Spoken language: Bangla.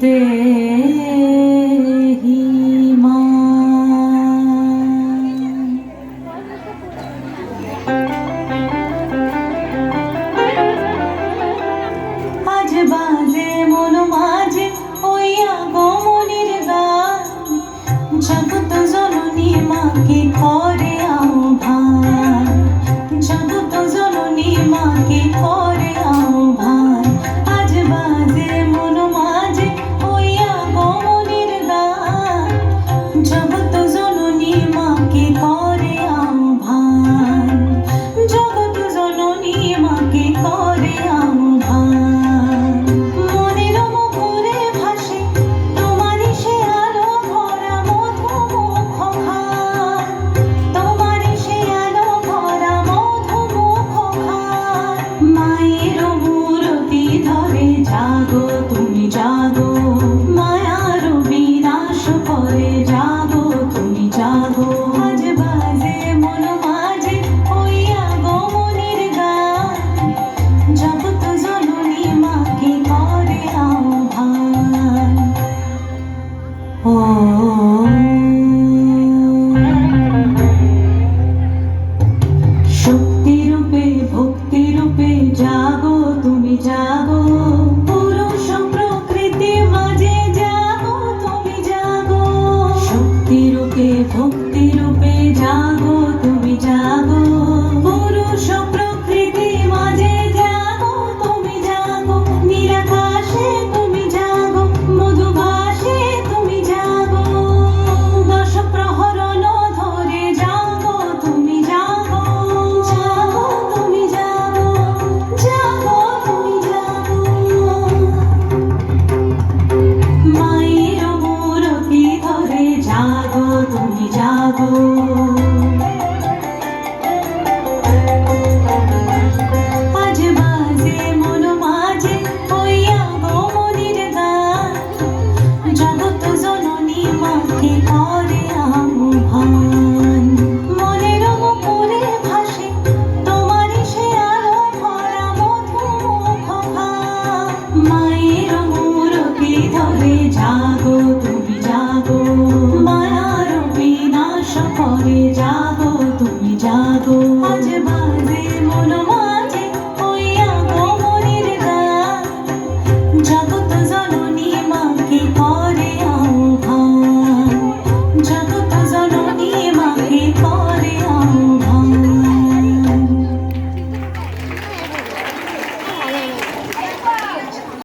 দে ভক্তি মায়ার বিনাশ করে জাগো, তুমি জাগো। আজ বাজে মন মাঝে হইয়া কোমরের গা জগৎ জননী মাকে